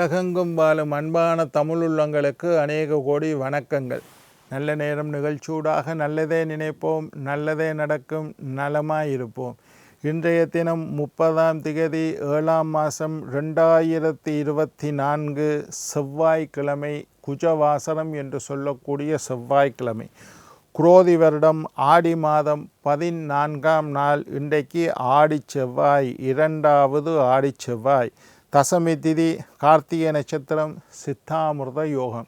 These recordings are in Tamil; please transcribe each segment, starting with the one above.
உலகெங்கும் வாழும் அன்பான தமிழ் உள்ளங்களுக்கு அநேக கோடி வணக்கங்கள். நல்ல நேரம் நிகழ்ச்சூடாக நல்லதே நினைப்போம் நல்லதே நடக்கும் நலமாய் இருப்போம் இன்றைய தினம் முப்பதாம் திகதி ஏழாம் மாதம் ரெண்டாயிரத்தி இருபத்தி நான்கு செவ்வாய்க்கிழமை குஜவாசனம் என்று சொல்லக்கூடிய செவ்வாய்க்கிழமை. குரோதி வருடம் ஆடி மாதம் பதினான்காம் நாள் இன்றைக்கு ஆடி செவ்வாய் இரண்டாவது ஆடி செவ்வாய். தசமி திதி கார்த்திகை நட்சத்திரம் சித்தாமிர்த யோகம்.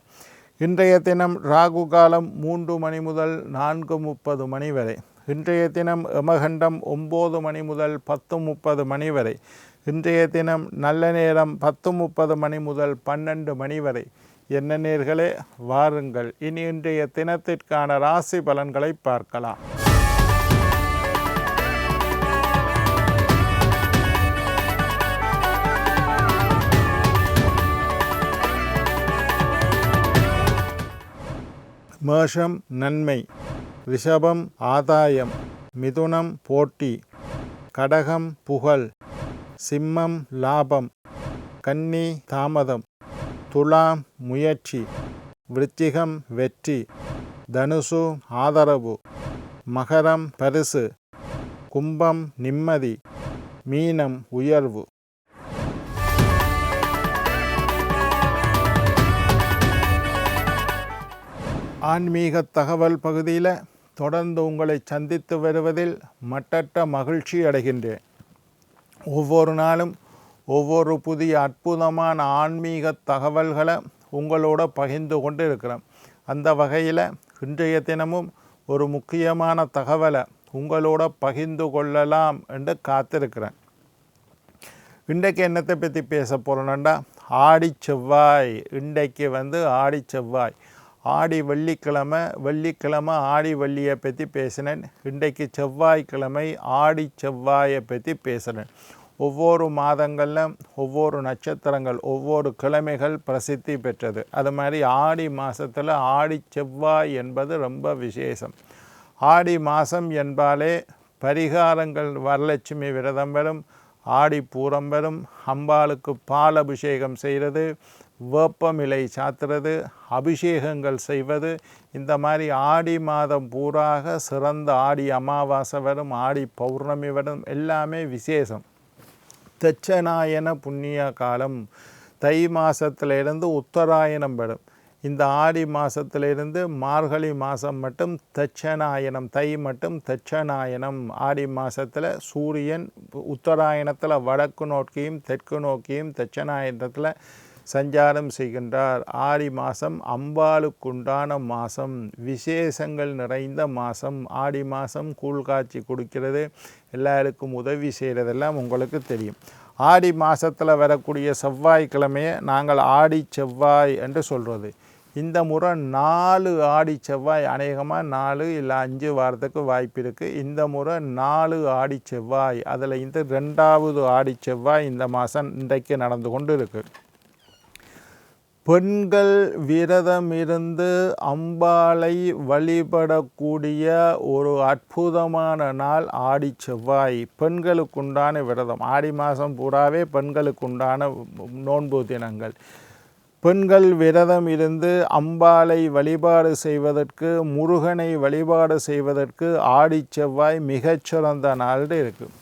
இன்றைய தினம் ராகு காலம் மூன்று மணி முதல் நான்கு முப்பது மணி வரை. இன்றைய தினம் எமகண்டம் ஒம்பது மணி முதல் பத்து முப்பது மணி வரை. இன்றைய தினம் நல்ல நேரம் பத்து முப்பது மணி முதல் பன்னெண்டு மணி வரை. என்ன நேர்களே வாருங்கள். இனி இன்றைய தினத்திற்கான ராசி பலன்களை பார்க்கலாம். மேஷம் நன்மை ரிஷபம் ஆதாயம் மிதுனம் போட்டி கடகம் புகழ் சிம்மம் லாபம் கன்னி தாமதம் துலாம் முயற்சி விருச்சிகம் வெற்றி தனுசு ஆதரவு மகரம் பரிசு கும்பம் நிம்மதி மீனம் உயர்வு. ஆன்மீக தகவல் பகுதியில் தொடர்ந்து உங்களை சந்தித்து வருவதில் மட்டற்ற மகிழ்ச்சி அடைகின்றேன். ஒவ்வொரு நாளும் ஒவ்வொரு புதிய அற்புதமான ஆன்மீக தகவல்களை உங்களோட பகிர்ந்து கொண்டு இருக்கிறேன் அந்த வகையில் இன்றைய தினமும் ஒரு முக்கியமான தகவலை உங்களோட பகிர்ந்து கொள்ளலாம் என்று காத்திருக்கிறேன். இன்றைக்கு என்னத்தை பற்றி பேச போகிறோன்னா ஆடி செவ்வாய். இன்றைக்கு வந்து ஆடி செவ்வாய். ஆடி வெள்ளிக்கிழமை வெள்ளிக்கிழமை ஆடி வள்ளியை பற்றி பேசினேன். இன்றைக்கு செவ்வாய்க்கிழமை ஆடி செவ்வாயை பற்றி பேசினேன் ஒவ்வொரு மாதங்களில் ஒவ்வொரு நட்சத்திரங்கள் ஒவ்வொரு கிழமைகள் பிரசித்தி பெற்றது. அது மாதிரி ஆடி மாதத்தில் ஆடி செவ்வாய் என்பது ரொம்ப விசேஷம். ஆடி மாதம் என்பாலே பரிகாரங்கள் வரலட்சுமி விரதம் வரும் ஆடி பூரம் வரும் அம்பாளுக்கு பால் அபிஷேகம் செய்கிறது வேப்பமிலை சாத்துறது அபிஷேகங்கள் செய்வது இந்த மாதிரி ஆடி மாதம் பூராக சிறந்த ஆடி அமாவாசை வரும் ஆடி பௌர்ணமி வரும் எல்லாமே விசேஷம். தட்சநாயன புண்ணிய காலம். தை மாதத்திலிருந்து உத்தராயணம் வரும். இந்த ஆடி மாதத்திலிருந்து மார்கழி மாதம் மட்டும் தட்சநாயனம் தை மட்டும் தட்சநாயனம் ஆடி மாதத்தில் சூரியன் உத்தராயணத்தில் வடக்கு நோக்கியும் தெற்கு நோக்கியும் தட்சநாயனத்தில் சஞ்சாரம் செய்கின்றார். ஆடி மாதம் அம்பாளுக்குண்டான மாதம் விசேஷங்கள் நிறைந்த மாதம் ஆடி மாதம் கூழ்காட்சி கொடுக்கிறது. எல்லாருக்கும் உதவி செய்கிறதெல்லாம் உங்களுக்கு தெரியும். ஆடி மாதத்தில் வரக்கூடிய செவ்வாய்க்கிழமையை நாங்கள் ஆடி செவ்வாய் என்று சொல்கிறது இந்த முறை நாலு ஆடி செவ்வாய் அநேகமாக நாலு இல்லை அஞ்சு வாரத்துக்கு வாய்ப்பு இருக்குது இந்த முறை நாலு ஆடி செவ்வாய். அதில் இந்த ரெண்டாவது ஆடி செவ்வாய் இந்த மாதம் இன்றைக்கு நடந்து கொண்டு இருக்குது பெண்கள் விரதம் இருந்து அம்பாளை வழிபடக்கூடிய ஒரு அற்புதமான நாள் ஆடி செவ்வாய். பெண்களுக்குண்டான விரதம். ஆடி மாதம் பூராவே பெண்களுக்குண்டான நோன்பு தினங்கள். பெண்கள் விரதம் இருந்து அம்பாளை வழிபாடு செய்வதற்கு முருகனை வழிபாடு செய்வதற்கு ஆடி செவ்வாய் மிகச்சிறந்த நாள் இருக்குது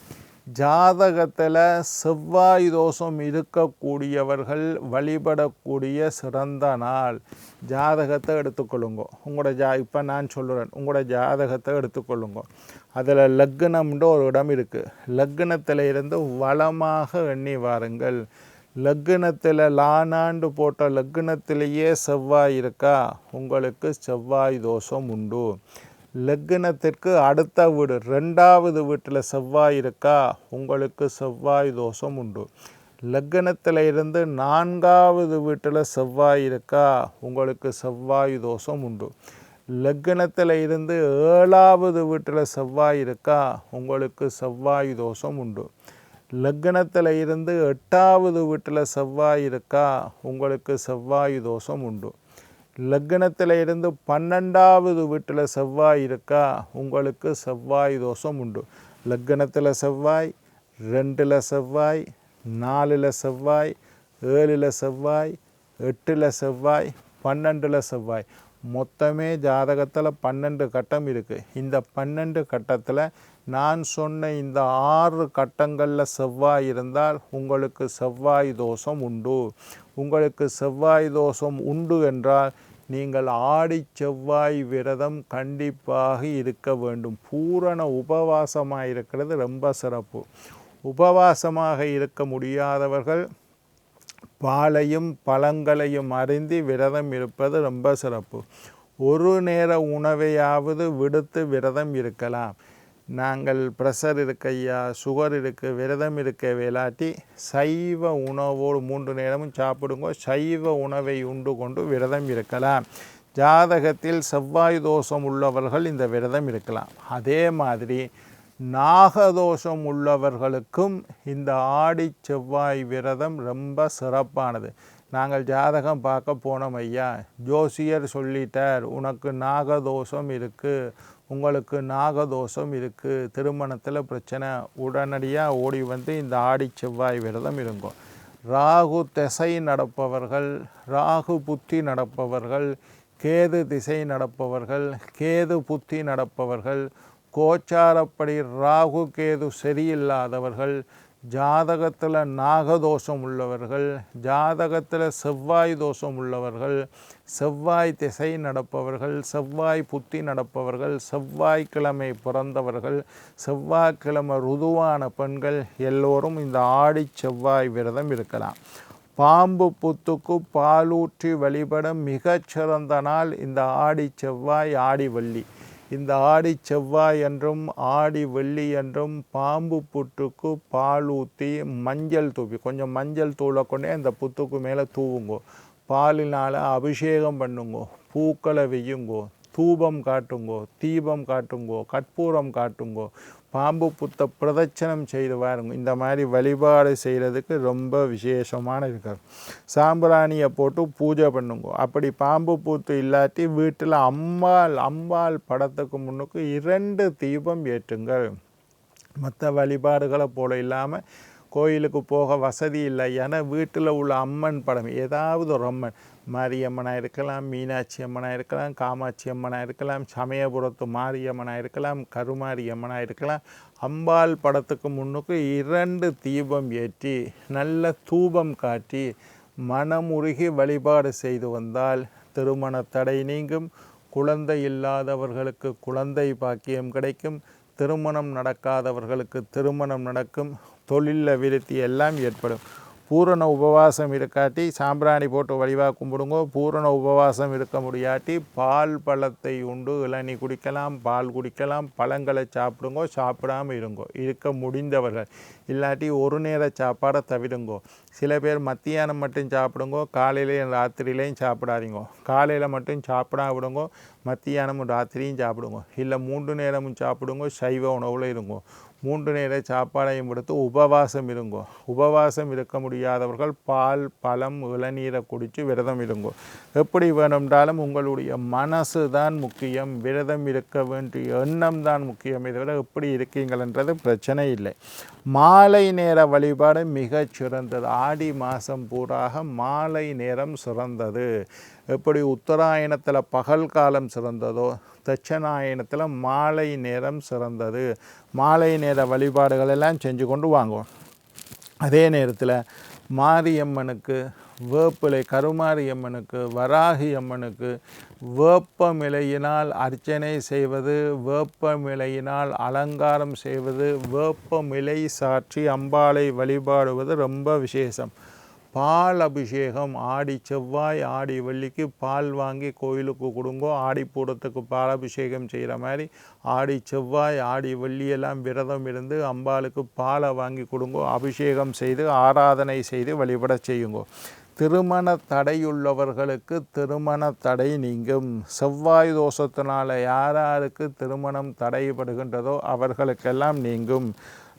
ஜாதகத்தில் செவ்வாய் தோஷம் இருக்கக்கூடியவர்கள் வழிபடக்கூடிய சிறந்த நாள். ஜாதகத்தை எடுத்துக்கொள்ளுங்க. உங்களோட ஜா இப்போ நான் சொல்கிறேன் உங்களோட ஜாதகத்தை எடுத்துக்கொள்ளுங்க. அதில் லக்னம்ன்ற ஒரு இடம் இருக்குது லக்னத்தில் இருந்து வளமாக எண்ணி வாருங்கள். லக்னத்தில் லானாண்டு போட்ட லக்னத்திலேயே செவ்வாய் இருக்கா? உங்களுக்கு செவ்வாய் தோஷம் உண்டு. லக்னத்திற்கு அடுத்த வீடு ரெண்டாவது வீட்டில் செவ்வாய் இருக்கா? உங்களுக்கு செவ்வாய் தோஷம் உண்டு. லக்னத்தில் இருந்து நான்காவது வீட்டில் செவ்வாய் இருக்கா? உங்களுக்கு செவ்வாய் தோஷம் உண்டு. லக்னத்தில் இருந்து ஏழாவது வீட்டில் செவ்வாய் இருக்கா? உங்களுக்கு செவ்வாய் தோஷம் உண்டு. லக்னத்தில் இருந்து எட்டாவது வீட்டில் செவ்வாய் இருக்கா? உங்களுக்கு செவ்வாய் தோஷம் உண்டு. லக்னத்தில் இருந்து பன்னெண்டாவது வீட்டில் செவ்வாய் இருக்கா? உங்களுக்கு செவ்வாய் தோஷம் உண்டு. லக்னத்தில் செவ்வாய் ரெண்டில் செவ்வாய் நாலில் செவ்வாய் ஏழில் செவ்வாய் எட்டில் செவ்வாய் பன்னெண்டில் செவ்வாய். மொத்தமே ஜாதகத்தில் பன்னெண்டு கட்டம் இருக்குது இந்த பன்னெண்டு கட்டத்தில் நான் சொன்ன இந்த ஆறு கட்டங்களில் செவ்வாய் இருந்தால் உங்களுக்கு செவ்வாய் தோஷம் உண்டு. உங்களுக்கு செவ்வாய் தோஷம் உண்டு என்றால் நீங்கள் ஆடி செவ்வாய் விரதம் கண்டிப்பாக இருக்க வேண்டும். பூரண உபவாசமாக இருக்கிறது ரொம்ப சிறப்பு. உபவாசமாக இருக்க முடியாதவர்கள் பாலையும் பழங்களையும் அறிந்து விரதம் இருப்பது ரொம்ப சிறப்பு. ஒரு நேர உணவையாவது விடுத்து விரதம் இருக்கலாம். நாங்கள் ப்ரெஷர் இருக்கையா சுகர் இருக்குது விரதம் இருக்க விளாட்டி சைவ உணவோடு மூன்று நேரமும் சாப்பிடுங்க சைவ உணவை உண்டு கொண்டு விரதம் இருக்கலாம். ஜாதகத்தில் செவ்வாய் தோஷம் உள்ளவர்கள் இந்த விரதம் இருக்கலாம். அதே மாதிரி நாகதோஷம் உள்ளவர்களுக்கும் இந்த ஆடி செவ்வாய் விரதம் ரொம்ப சிறப்பானது. நாங்கள் ஜாதகம் பார்க்க போனோம் ஐயா. ஜோசியர் சொல்லிட்டார் உனக்கு நாகதோஷம் இருக்குது உங்களுக்கு நாகதோஷம் இருக்குது திருமணத்தில் பிரச்சனை உடனடியாக ஓடி வந்து இந்த ஆடி செவ்வாய் விரதம் இருக்கும் ராகு திசை நடப்பவர்கள் ராகு புத்தி நடப்பவர்கள் கேது திசை நடப்பவர்கள் கேது புத்தி நடப்பவர்கள் கோச்சாரப்படி ராகு கேது சரியில்லாதவர்கள் ஜாதகத்தில் நாகதோஷம் உள்ளவர்கள் ஜாதகத்தில் செவ்வாய் தோஷம் உள்ளவர்கள் செவ்வாய் திசை நடப்பவர்கள் செவ்வாய் புத்தி நடப்பவர்கள் செவ்வாய்க்கிழமை பிறந்தவர்கள் செவ்வாய்க்கிழமை ருதுவான பெண்கள் எல்லோரும் இந்த ஆடி செவ்வாய் விரதம் இருக்கலாம். பாம்பு புத்துக்கு பாலூற்றி வழிபட மிகச்சிறந்த நாள் இந்த ஆடி செவ்வாய் ஆடி வள்ளி. இந்த ஆடி செவ்வாய் என்றும் ஆடி வெள்ளி என்றும் பாம்பு புற்றுக்கு பால் ஊற்றி மஞ்சள் தூவி கொஞ்சம் மஞ்சள் தூளை கொண்டே அந்த புத்துக்கு மேலே தூவுங்கோ. பாலினால் அபிஷேகம் பண்ணுங்கோ பூக்களை வெய்யுங்கோ தூபம் காட்டுங்கோ தீபம் காட்டுங்கோ கற்பூரம் காட்டுங்கோ பாம்பு புத்த பிரதட்சணம் செய்து வாருங்க. இந்த மாதிரி வழிபாடு செய்கிறதுக்கு ரொம்ப விசேஷமான இருக்காது சாம்பிராணியை போட்டு பூஜை பண்ணுங்க. அப்படி பாம்பு பூத்து இல்லாட்டி வீட்டில் அம்பாள் அம்பாள் படத்துக்கு முன்னுக்கு இரண்டு தீபம் ஏற்றுங்கள். மற்ற வழிபாடுகளை போல இல்லாமல் கோயிலுக்கு போக வசதி இல்லை. ஏன்னா வீட்டில் உள்ள அம்மன் படம் ஏதாவது ஒரு அம்மன். மாரியம்மனாக இருக்கலாம் மீனாட்சி அம்மனாக இருக்கலாம் காமாட்சி அம்மனாக இருக்கலாம் சமயபுரத்து மாரியம்மனாக இருக்கலாம் கருமாரி அம்மனாக இருக்கலாம். அம்பாள் படத்துக்கு முன்னுக்கு இரண்டு தீபம் ஏற்றி நல்ல தூபம் காட்டி மனமுருகி வழிபாடு செய்து வந்தால் திருமண தடை நீங்கும். குழந்தை இல்லாதவர்களுக்கு குழந்தை பாக்கியம் கிடைக்கும். திருமணம் நடக்காதவர்களுக்கு திருமணம் நடக்கும். தொழிலில் விருத்தி எல்லாம் ஏற்படும். பூரண உபவாசம் இருக்காட்டி சாம்பிராணி போட்டு வழிவாக கும்பிடுங்கோ. பூரண உபவாசம் இருக்க முடியாட்டி பால் பழத்தை உண்டு இளநீ குடிக்கலாம் பால் குடிக்கலாம் பழங்களை சாப்பிடுங்கோ சாப்பிடாமல் இருங்கோ. இருக்க முடிந்தவர்கள். இல்லாட்டி ஒரு நேர சாப்பாடை தவிடுங்கோ. சில பேர் மத்தியானம் மட்டும் சாப்பிடுங்கோ காலையிலையும் ராத்திரியிலையும் சாப்பிடாதீங்கோ. காலையில் மட்டும் சாப்பிடா விடுங்கோ. மத்தியானமும் ராத்திரியும் சாப்பிடுங்க. இல்லை மூன்று நேரமும் சாப்பிடுங்க சைவ உணவில் இருங்கோ. மூன்று நேர சாப்பாடையும் கொடுத்து உபவாசம் இருங்கோ. உபவாசம் இருக்க முடியாதவர்கள் பால் பழம் இளநீரை குடித்து விரதம் இருங்கோ. எப்படி வேணும்ன்றாலும் உங்களுடைய மனசு தான் முக்கியம். விரதம் இருக்க வேண்டிய எண்ணம் தான் முக்கியம். இதை விட எப்படி இருக்கீங்கள்ன்றது பிரச்சனை இல்லை. மாலை நேர வழிபாடு மிகச் சிறந்தது. ஆடி மாதம் பூராக மாலை நேரம் சிறந்தது. எப்படி உத்தராயணத்தில் பகல் காலம் சிறந்ததோ? தட்சநாயனத்தில் மாலை நேரம் சிறந்தது. மாலை நேர வழிபாடுகள் எல்லாம் செஞ்சு கொண்டு வாங்குவோம். அதே நேரத்தில் மாரியம்மனுக்கு வேப்பிலை கருமாரியம்மனுக்கு வராகி அம்மனுக்கு வேப்பமிலையினால் அர்ச்சனை செய்வது வேப்பமிலையினால் அலங்காரம் செய்வது வேப்பமிலை சாற்றி அம்பாளை வழிபாடுவது ரொம்ப விசேஷம். பால் அபிஷேகம் ஆடி செவ்வாய் ஆடி வெள்ளிக்கு பால் வாங்கி கோயிலுக்கு கொடுங்கோ ஆடி பூடத்துக்கு பால் அபிஷேகம் செய்கிற மாதிரி ஆடி செவ்வாய் ஆடி வெள்ளியெல்லாம் விரதம் இருந்து அம்பாளுக்கு பாலை வாங்கி கொடுங்கோ அபிஷேகம் செய்து ஆராதனை செய்து வழிபட செய்யுங்கோ. திருமண தடையுள்ளவர்களுக்கு திருமண தடை நீங்கும். செவ்வாய் தோஷத்தினால் யார் யாருக்கு திருமணம் தடைபடுகின்றதோ அவர்களுக்கெல்லாம் நீங்கும்.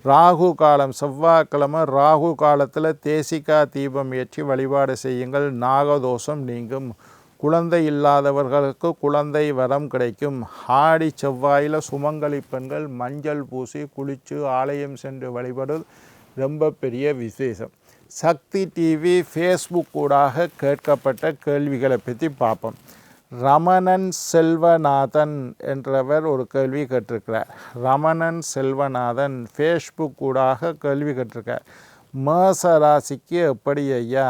ராகு காலம் செவ்வாய்க்கிழமை ராகு காலத்தில் தேசிகா தீபம் ஏற்றி வழிபாடு செய்யுங்கள். நாகதோஷம் நீங்கும். குழந்தை இல்லாதவர்களுக்கு குழந்தை வரம் கிடைக்கும். ஆடி செவ்வாயில் சுமங்கலி பெண்கள் மஞ்சள் பூசி குளித்து ஆலயம் சென்று வழிபடுவது ரொம்ப பெரிய விசேஷம். சக்தி டிவி ஃபேஸ்புக் ஊடாக கேட்கப்பட்ட கேள்விகளை பற்றி பார்ப்போம். ரமணன் செல்வநாதன் என்றவர் ஒரு கேள்வி கேட்டிருக்கிறார். ரமணன் செல்வநாதன் ஃபேஸ்புக் ஊடாக கேள்வி கேட்டிருக்கார் மேச ராசிக்கு எப்படி ஐயா?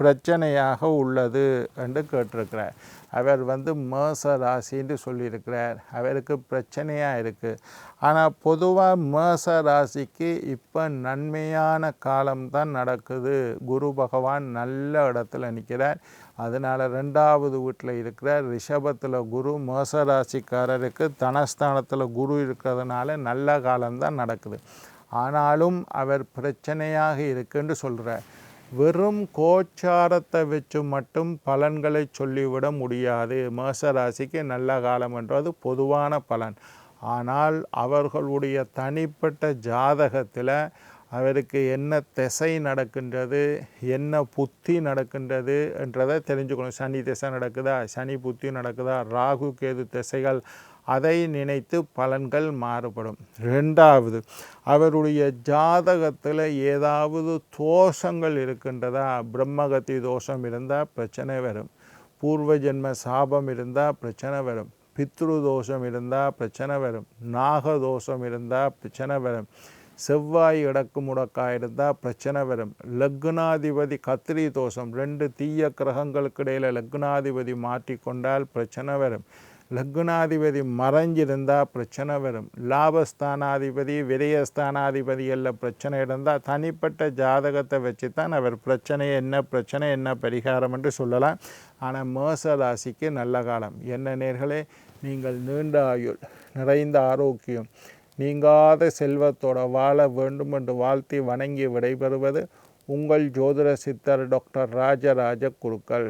பிரச்சனையாக உள்ளது என்று கேட்டிருக்கிறார். அவர் வந்து மேச ராசின்னு சொல்லியிருக்கிறார். அவருக்கு பிரச்சனையாக இருக்குது ஆனால் பொதுவாக மேச ராசிக்கு இப்போ நன்மையான காலம்தான் நடக்குது. குரு பகவான் நல்ல இடத்துல நிற்கிறார் அதனால் ரெண்டாவது வீட்டில் இருக்கிற ரிஷபத்தில் குரு மேச ராசிக்காரருக்கு தனஸ்தானத்தில் குரு இருக்கிறதுனால நல்ல காலம்தான் நடக்குது. ஆனாலும் அவர் பிரச்சனையாக இருக்குன்னு சொல்கிறார் வெறும் கோச்சாரத்தை வச்சு மட்டும் பலன்களை சொல்லிவிட முடியாது. மேச ராசிக்கு நல்ல காலம் என்றது பொதுவான பலன். ஆனால் அவர்களுடைய தனிப்பட்ட ஜாதகத்தில் அவருக்கு என்ன திசை நடக்கின்றது என்ன புத்தி நடக்கின்றது என்றதை தெரிஞ்சுக்கணும். சனி திசை நடக்குதா? சனி புத்தி நடக்குதா? ராகு கேது திசைகள் அதை நினைத்து பலன்கள் மாறுபடும். ரெண்டாவது அவருடைய ஜாதகத்தில் ஏதாவது தோஷங்கள் இருக்கின்றதா? பிரம்மகத்தி தோஷம் இருந்தால் பிரச்சனை வரும். பூர்வ ஜென்ம சாபம் இருந்தால் பிரச்சனை வரும். பித்ரு தோஷம் இருந்தால் பிரச்சனை வரும். நாக தோஷம் இருந்தால் பிரச்சனை வரும். செவ்வாய் இடக்கு முடக்காக இருந்தால் பிரச்சனை வரும். லக்னாதிபதி கத்திரி தோஷம் ரெண்டு தீய கிரகங்களுக்கு இடையில் லக்னாதிபதி மாற்றிக்கொண்டால் பிரச்சனை வரும். லக்னாதிபதி மறைஞ்சிருந்தால் பிரச்சனை வரும். லாபஸ்தானாதிபதி விரயஸ்தானாதிபதி எல்லாம் பிரச்சனை இருந்தால் தனிப்பட்ட ஜாதகத்தை வச்சு தான் அவர் பிரச்சனை என்ன பிரச்சனை என்ன பரிகாரம் என்று சொல்லலாம். ஆனால் மேச ராசிக்கு நல்ல காலம். என்ன நேர்களே நீங்கள் நீண்ட ஆயுள் நிறைந்த ஆரோக்கியம் நீங்காத செல்வத்தோட வாழ வேண்டும் என்று வாழ்த்தி வணங்கி விடைபெறுவது உங்கள் ஜோதிட சித்தர் டாக்டர் ராஜராஜ குருக்கள்.